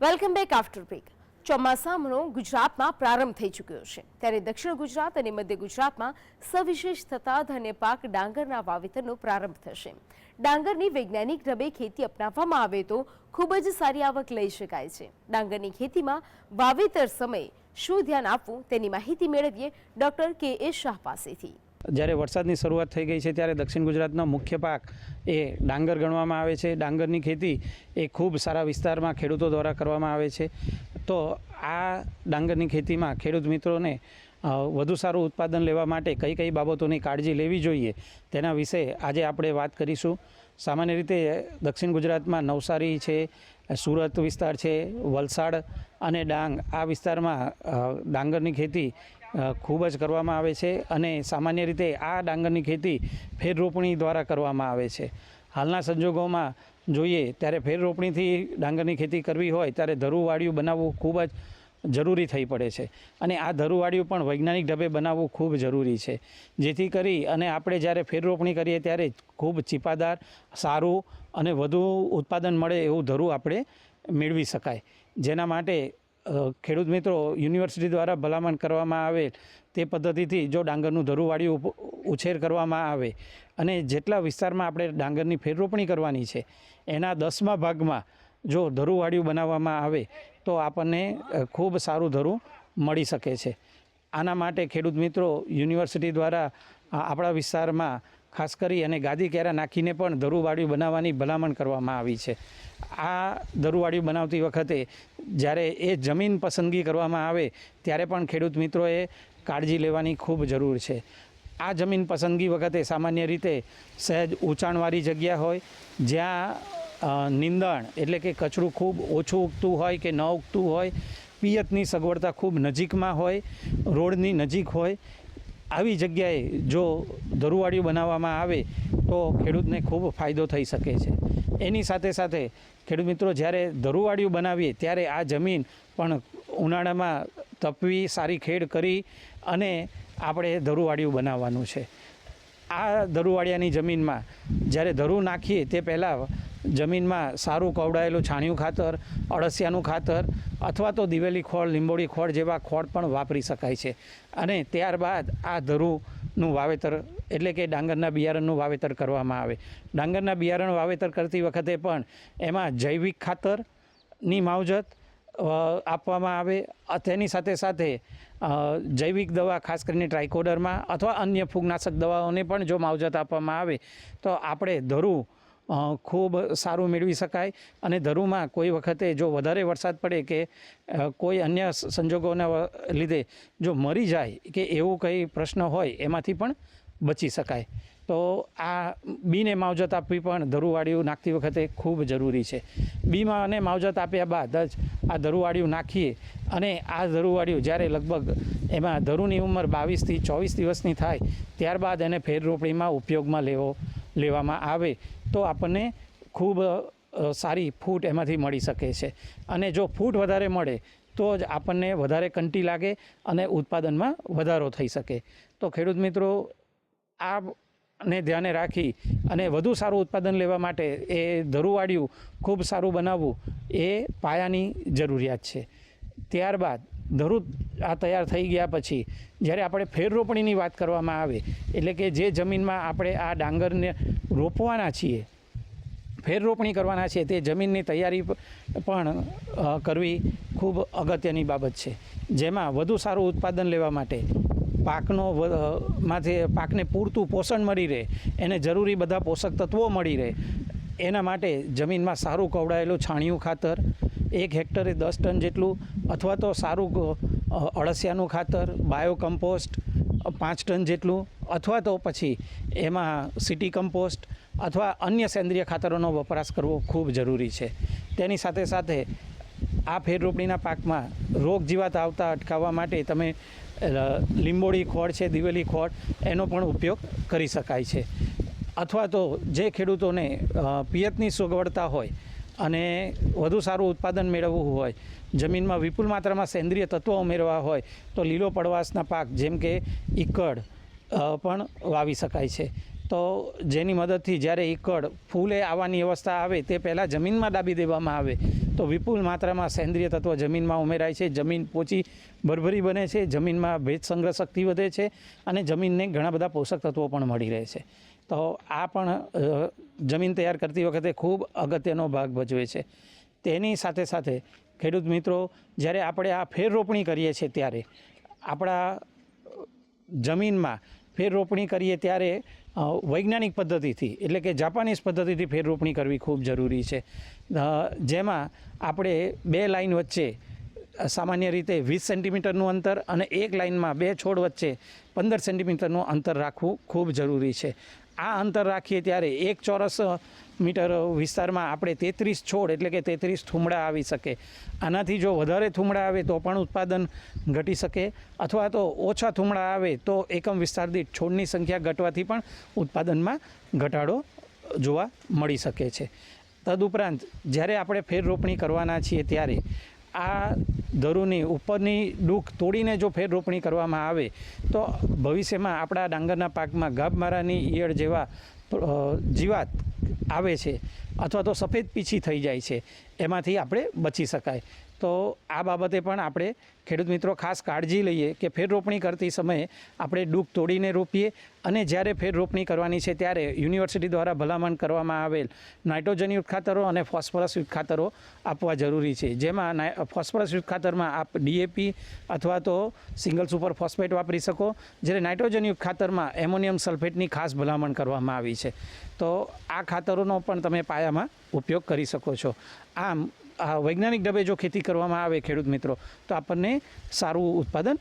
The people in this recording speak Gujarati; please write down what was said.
Welcome back after break. ચોમાસાનો ગુજરાતમાં પ્રારંભ થઈ ચૂક્યો છે. ત્યારે દક્ષિણ ગુજરાત અને મધ્ય ગુજરાતમાં સવિશેષ થતા ધાન્ય પાક ડાંગરના વાવેતરનો પ્રારંભ થશે. ડાંગરની વૈજ્ઞાનિક ઢબે ખેતી અપનાવવામાં આવે તો ખૂબ જ સારી આવક લઈ શકાય છે. ડાંગરની ખેતીમાં વાવેતર સમયે શું ધ્યાન આપવું તેની માહિતી મેળવીએ ડોક્ટર કે એ શાહ પાસેથી. જ્યારે વરસાદની શરૂઆત થઈ ગઈ છે ત્યારે દક્ષિણ ગુજરાતનો મુખ્ય પાક એ ડાંગર ગણવામાં આવે છે. ડાંગરની ખેતી એ ખૂબ સારા વિસ્તારમાં ખેડૂતો દ્વારા કરવામાં આવે છે. તો આ ડાંગરની ખેતીમાં ખેડૂત મિત્રોને વધુ સારું ઉત્પાદન લેવા માટે કઈ કઈ બાબતોની કાળજી લેવી જોઈએ તેના વિશે આજે આપણે વાત કરીશું. સામાન્ય રીતે દક્ષિણ ગુજરાતમાં નવસારી છે, સુરત વિસ્તાર છે, વલસાડ અને ડાંગ આ વિસ્તારમાં ડાંગરની ખેતી ખૂબ જ કરવામાં આવે છે અને સામાન્ય રીતે આ ડાંગરની ખેતી ફેર રોપણી દ્વારા કરવામાં આવે છે. હાલના સંજોગોમાં જોઈએ ત્યારે ફેર રોપણીથી ડાંગરની ખેતી કરવી હોય ત્યારે ધરુવાળિયું બનાવવું ખૂબ જ જરૂરી થઈ પડે છે અને આ ધરુવાળિયું પણ વૈજ્ઞાનિક ઢબે બનાવવું ખૂબ જરૂરી છે. જેથી કરી અને આપણે જ્યારે ફેર રોપણી કરીએ ત્યારે ખૂબ ચીપાદાર, સારું અને વધુ ઉત્પાદન મળે એવું ધરું આપણે મેળવી શકાય. જેના માટે ખેડૂત મિત્રો યુનિવર્સિટી દ્વારા ભલામણ કરવામાં આવે તે પદ્ધતિથી જો ડાંગરનું ધરુવાળી ઉપ- ઉછેર કરવામાં આવે અને જેટલા વિસ્તારમાં આપણે ડાંગરની ફેરરોપણી કરવાની છે, એના દસમા ભાગમાં જો ધરુવાળિયું બનાવવામાં આવે તો આપણને ખૂબ સારું ધરું મળી શકે છે. આના માટે ખેડૂત મિત્રો યુનિવર્સિટી દ્વારા આપણા વિસ્તારમાં ખાસ કરી અને ગાદી કેરા નાખીને પણ ધરુવાળિયું બનાવવાની ભલામણ કરવામાં આવી છે. આ ધરુવાળિયું બનાવતી વખતે જ્યારે એ જમીન પસંદગી કરવામાં આવે, ત્યારે પણ ખેડૂત મિત્રોએ કાળજી લેવાની ખૂબ જરૂર છે. આ જમીન પસંદગી વખતે સામાન્ય રીતે સહેજ ઊંચાણવાળી જગ્યા હોય, જ્યાં નિંદણ એટલે કે કચરું ખૂબ ઓછું ઉગતું હોય કે ન ઉગતું હોય, પિયતની સગવડતા ખૂબ નજીકમાં હોય, રોડની નજીક હોય આવી જગ્યાએ જો ધરુવાડિયું બનાવવામાં આવે તો ખેડૂતને ખૂબ ફાયદો થઈ શકે છે. એની સાથે સાથે ખેડૂત મિત્રો, જ્યારે ધરુવાડિયું બનાવીએ ત્યારે આ જમીન પણ ઉનાળામાં તપવી, સારી ખેડ કરી અને આપણે ધરુવાડિયું બનાવવાનું છે. આ ધરુવાડિયાની જમીનમાં જ્યારે ધરું નાખીએ તે પહેલાં જમીનમાં સારું કવડાયેલું છાણિયું ખાતર, અળસિયાનું ખાતર અથવા તો દિવેલી ખોળ, લીંબોળી ખોળ જેવા ખોળ પણ વાપરી શકાય છે. અને ત્યારબાદ આ ધરુનું વાવેતર એટલે કે ડાંગરના બિયારણનું વાવેતર કરવામાં આવે. ડાંગરના બિયારણ વાવેતર કરતી વખતે પણ એમાં જૈવિક ખાતરની માવજત આપવામાં આવે. તેની સાથે સાથે જૈવિક દવા ખાસ કરીને ટ્રાઇકોડરમાં અથવા અન્ય ફૂગનાશક દવાઓને પણ જો માવજત આપવામાં આવે, તો આપણે ધરું ખૂબ સારું મેળવી શકાય. અને ધરુમાં કોઈ વખતે જો વધારે વરસાદ પડે કે કોઈ અન્ય સંજોગોના લીધે જો મરી જાય કે એવું કંઈ પ્રશ્ન હોય, એમાંથી પણ બચી શકાય. તો આ બીને માવજત આપવી પણ ધરુવાળિયું નાખતી વખતે ખૂબ જરૂરી છે. બીમાં અને માવજત આપ્યા બાદ જ આ ધરુવાળિયું નાખીએ અને આ ધરુવાળિયું જ્યારે લગભગ એમાં ધરુની ઉંમર બાવીસથી ચોવીસ દિવસની થાય ત્યારબાદ એને ફેર રોપણીમાં ઉપયોગમાં લેવો, લેવામાં આવે તો આપણને ખૂબ સારી ફૂટ એમાંથી મળી શકે છે. અને જો ફૂટ વધારે મળે તો જ આપણને વધારે કંટી લાગે અને ઉત્પાદનમાં વધારો થઈ શકે. તો ખેડૂત મિત્રો, આ ને ધ્યાને રાખી અને વધુ સારું ઉત્પાદન લેવા માટે એ ધરુવાળિયું ખૂબ સારું બનાવવું એ પાયાની જરૂરિયાત છે. ત્યારબાદ ધરુ આ તૈયાર થઈ ગયા પછી જ્યારે આપણે ફેર રોપણીની વાત કરવામાં આવે, એટલે કે જે જમીનમાં આપણે આ ડાંગરને રોપવાના છીએ, ફેર રોપણી કરવાના છે તે જમીનની તૈયારી પણ કરવી ખૂબ અગત્યની બાબત છે. જેમાં વધુ સારું ઉત્પાદન લેવા માટે પાકનો માંથી પાકને પૂરતું પોષણ મળી રહે, એને જરૂરી બધા પોષક તત્વો મળી રહે, એના માટે જમીનમાં સારું કવડાયેલું છાણિયું ખાતર, એક હેક્ટરે દસ ટન જેટલું, અથવા તો સારું અળસિયાનું ખાતર બાયો કમ્પોસ્ટ પાંચ ટન જેટલું, અથવા તો પછી એમાં સિટી કમ્પોસ્ટ, અથવા અન્ય સેન્દ્રિય ખાતરોનો વપરાશ કરવો ખૂબ જરૂરી છે. તેની સાથે સાથે આ ફેર રોપણીના પાકમાં રોગ જીવાત આવતા અટકાવવા માટે તમે લીંબોળી ખોળ છે, દિવેલી ખોળ, એનો પણ ઉપયોગ કરી શકાય છે. અથવા તો જે ખેડૂતોને પિયતની સગવડતા હોય અને વધુ સારું ઉત્પાદન મેળવવું હોય, જમીનમાં વિપુલ માત્રામાં સેન્દ્રિય તત્વો ઉમેરવા હોય, તો લીલો પડવાશના પાક જેમ કે ઈકડ પણ વાવી શકાય છે. તો જેની મદદથી જ્યારે ઈકડ ફૂલે આવવાની અવસ્થા આવે, તે પહેલાં જમીનમાં દાબી દેવામાં આવે. તો વિપુલ માત્રામાં સેન્દ્રિય તત્વ જમીનમાં ઉમેરાય છે. જમીન પોચી ભરભરી બને છે. જમીનમાં ભેજ સંગ્રહ શક્તિ વધે છે અને જમીનને ઘણા બધા પોષક તત્વો પણ મળી રહે છે. તો આ પણ જમીન તૈયાર કરતી વખતે ખૂબ અગત્યનો ભાગ ભજવે છે. તેની સાથે સાથે ખેડૂત મિત્રો, જ્યારે આપણે આ ફેર રોપણી કરીએ છીએ ત્યારે આપણા જમીનમાં ફેર રોપણી કરીએ ત્યારે વૈજ્ઞાનિક પદ્ધતિથી, એટલે કે જાપાનીઝ પદ્ધતિથી ફેર રોપણી કરવી ખૂબ જરૂરી છે. જેમાં આપણે બે લાઈન વચ્ચે સામાન્ય રીતે વીસ સેન્ટીમીટરનું અંતર અને એક લાઇનમાં બે છોડ વચ્ચે પંદર સેન્ટીમીટરનું અંતર રાખવું ખૂબ જરૂરી છે. આ અંતર રાખીએ ત્યારે એક ચોરસ મીટર વિસ્તારમાં આપણે તેત્રીસ છોડ એટલે કે તેત્રીસ થૂમડા આવી શકે. આનાથી જો વધારે થૂમડા આવે તો પણ ઉત્પાદન ઘટી શકે. અથવા તો ઓછા થૂમડા આવે તો એકમ વિસ્તાર દીઠ છોડની સંખ્યા ઘટવાથી પણ ઉત્પાદનમાં ઘટાડો જોવા મળી શકે છે. તદુપરાંત જ્યારે આપણે ફેર રોપણી કરવાના છીએ ત્યારે આ ધરુની ઉપરની ડૂક તોડીને જો ફેર રોપણી કરવામાં આવે, તો ભવિષ્યમાં આપણા ડાંગરના પાકમાં ગાભમારાની ઈયળ જેવા જીવાત આવે છે, અથવા તો સફેદ પીછી થઈ જાય છે. એમાંથી આપણે બચી શકાય. તો આ બાબતે પણ આપણે ખેડૂત મિત્રો ખાસ કાળજી લઈએ કે ફેર રોપણી કરતી સમયે આપણે ડૂક તોડીને રોપીએ અને જ્યારે ફેર રોપણી કરવાની છે ત્યારે યુનિવર્સિટી દ્વારા ભલામણ કરવામાં આવેલ નાઇટ્રોજનયુક્ત ખાતરો અને ફોસ્ફરસયુક્ત ખાતરો આપવા જરૂરી છે. જેમાં ફોસ્ફરસયુક્ત ખાતરમાં આપ ડીએપી અથવા તો સિંગલ સુપર ફોસ્ફેટ વાપરી શકો, જ્યારે નાઇટ્રોજનયુક્ત ખાતરમાં એમોનિયમ સલ્ફેટની ખાસ ભલામણ કરવામાં આવી છે. તો આ ખાતરોનો પણ તમે પાયામાં ઉપયોગ કરી શકો છો. આમ વૈજ્ઞાનિક ઢબે જો ખેતી કરવામાં આવે ખેડૂત મિત્રો તો આપણને સારું ઉત્પાદન